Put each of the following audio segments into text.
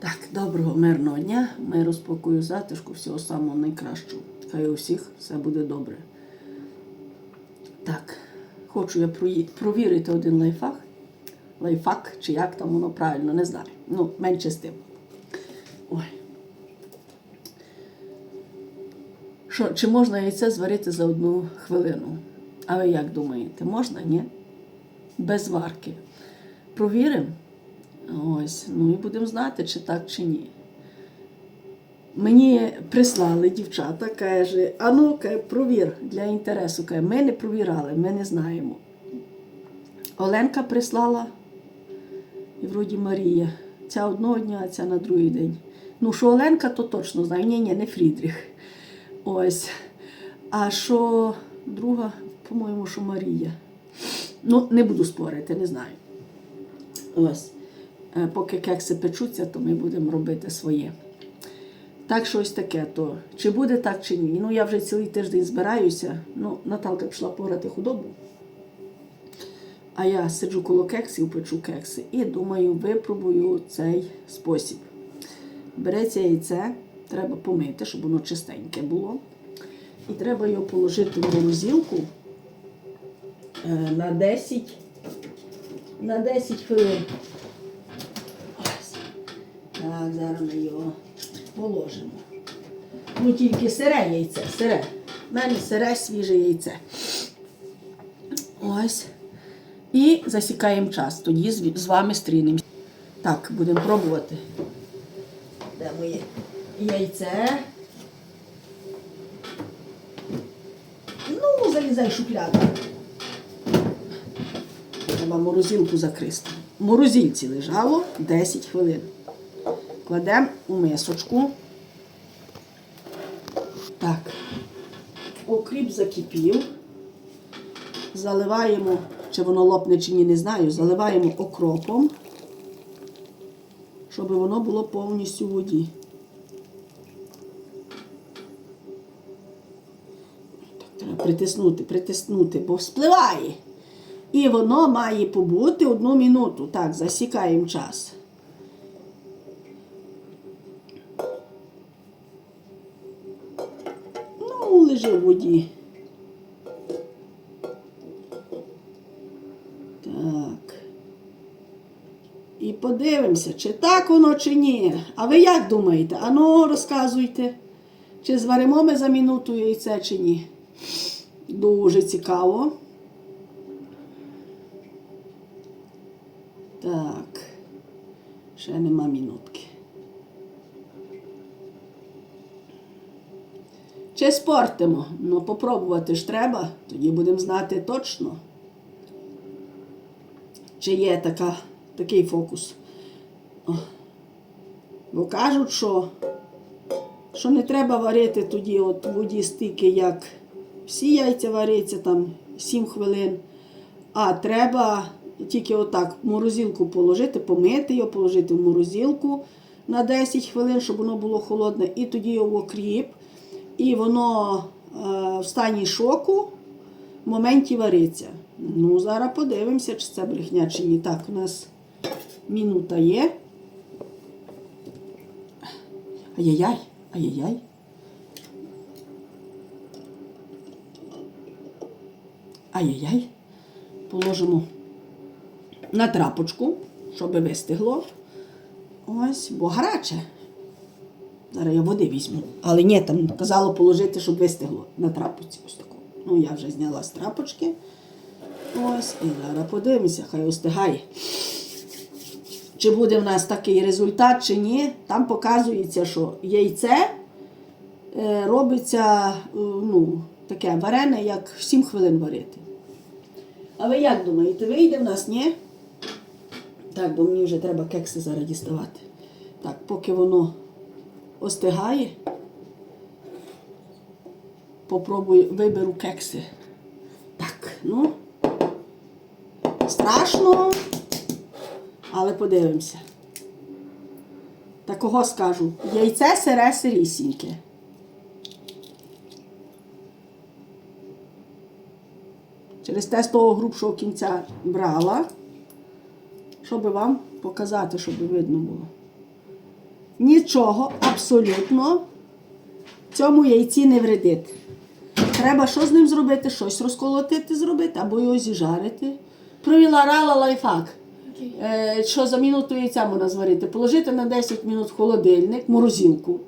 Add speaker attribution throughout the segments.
Speaker 1: Так, доброго мирного дня, миру, спокою, затишку, всього самого найкращого. Хай у всіх все буде добре. Так, хочу я провірити один лайфхак. Лайфхак, чи як там воно правильно, не знаю. Ну, менше з тим. Ой. Що, чи можна яйце зварити за одну хвилину? А ви як думаєте, можна, ні? Без варки. Провіримо. Ось, ну і будемо знати, чи так, чи ні. Мені прислали дівчата, каже, а ну, провір для інтересу. Каже, ми не провірали, ми не знаємо. Оленка прислала, і вроді Марія. Ця одного дня, а ця на другий день. Ну, що Оленка, то точно знаю. Ні, ні, не Фрідріх. Ось. А що друга, по-моєму, що Марія. Ну, не буду спорити, не знаю. Ось. Е, Поки кекси печуться, то ми будемо робити своє. Так, що ось таке, то чи буде так, чи ні. Ну, я вже цілий тиждень збираюся. Ну, Наталка пішла пограти худобу. А я сиджу коло кексів, печу кекси і думаю, випробую цей спосіб. Береться яйце, треба помити, щоб воно чистеньке було. І треба його положити в морозилку е, на 10, на 10 хвилин. Так, зараз ми його положимо. Ну тільки сире яйце, сире. У мене сире свіже яйце. Ось. І засікаємо час. Тоді з вами стрінемося. Так, будемо пробувати. Де моє яйце? Ну, залізай шухляду. Треба морозилку закрити. В морозилці лежало 10 хвилин. Кладемо у мисочку. Так. Окріп закипів. Заливаємо, чи воно лопне, чи ні, не знаю. Заливаємо окропом, щоб воно було повністю в воді. Треба притиснути, притиснути, бо спливає. І воно має побути одну минуту. Так, засікаємо час. Лежи в воді. Так. І подивимося, чи так воно, чи ні. А ви як думаєте? Ану, розказуйте, чи зваримо ми за минуту яйце, чи ні. Дуже цікаво. Так. Ще нема минутки. Чи спортимо? Ну, попробувати ж треба, тоді будемо знати точно. Чи є така, такий фокус. О. Бо кажуть, що, що не треба варити тоді от в воді стільки, як всі яйця варяться там 7 хвилин. А треба тільки отак в морозилку положити, помити його, положити в морозилку на 10 хвилин, щоб воно було холодне, і тоді його в окріп. І воно е, в стані шоку в моменті вариться. Ну, зараз подивимося, чи це брехня, чи ні. Так, у нас минута є. Ай-яй-яй, ай-яй-яй. Ай-яй-яй. Положимо на трапочку, щоб вистигло. Ось, бо гаряче. Зараз я води візьму. Але ні, там казало положити, щоб вистигло на трапочці. Ось таку. Ну, я вже зняла з трапочки. Ось, і зараз подивимося, хай остигає. Чи буде в нас такий результат, чи ні. Там показується, що яйце е, робиться е, ну, таке варене, як 7 хвилин варити. А ви як думаєте, вийде в нас, ні? Так, бо мені вже треба кекси зараз діставати. Так, поки воно остигає, попробую, виберу кекси. Так, ну, страшно, але подивимося. Такого скажу. Яйце сире сирісіньке. Через те з того грубшого кінця брала, щоб вам показати, щоб видно було. Нічого абсолютно цьому яйці не вредить. Треба що з ним зробити? Щось розколотити, зробити або його зіжарити. Провіла рала лайфхак. Е, що за минуту яйця можна зварити? Положити на 10 минут в холодильник, морозилку.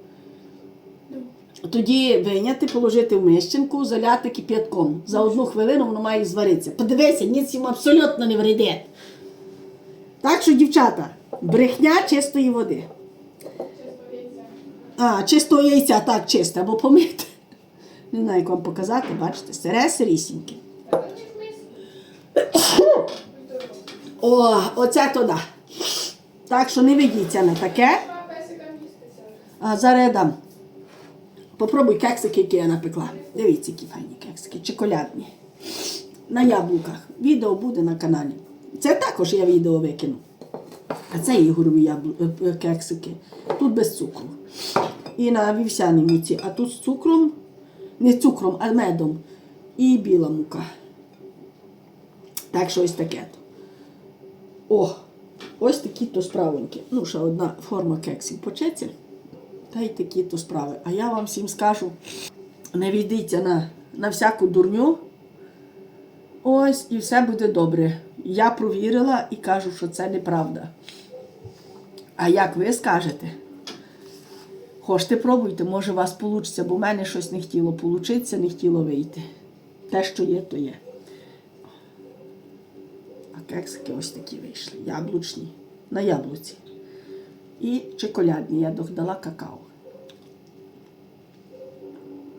Speaker 1: Тоді виняти, положити в мищенку, заляти кип'ятком. За одну хвилину воно має зваритися. Подивися, ніц йому абсолютно не вредить. Так що, дівчата, брехня чистої води. А, чистого яйця, так, чисте, або помити. Не знаю, як вам показати, бачите, сире
Speaker 2: Здорово.
Speaker 1: О, оце то да. Так що не ведіться на таке. А зараз я дам. Попробуй кексики, які я напекла. Дивіться, які файні кексики, чоколядні. На яблуках. Відео буде на каналі. Це також я відео викину. А це ігорові яблу... е, е, кексики. Тут без цукру. І на вівсяній муці. А тут з цукром, не цукром, а медом. І біла мука. Так що ось таке. О, ось такі то справоньки. Ну, ще одна форма кексів почеться. Та й такі то справи. А я вам всім скажу, не війдіться на, на всяку дурню. Ось і все буде добре. Я провірила і кажу, що це неправда. А як ви скажете? Хочете пробуйте, може у вас вийде, бо в мене щось не хотіло получитися, не хотіло вийти. Те, що є, то є. А кексики ось такі вийшли. Яблучні. На яблуці. І чоколядні. Я додала какао.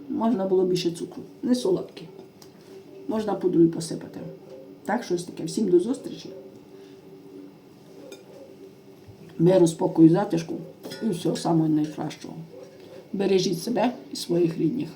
Speaker 1: Можна було більше цукру. Не солодкі. Можна пудрою посипати. Так, щось таке. Всім до зустрічі. Миру, спокою, затишку і всього самого найкращого. Бережіть себе і своїх рідних.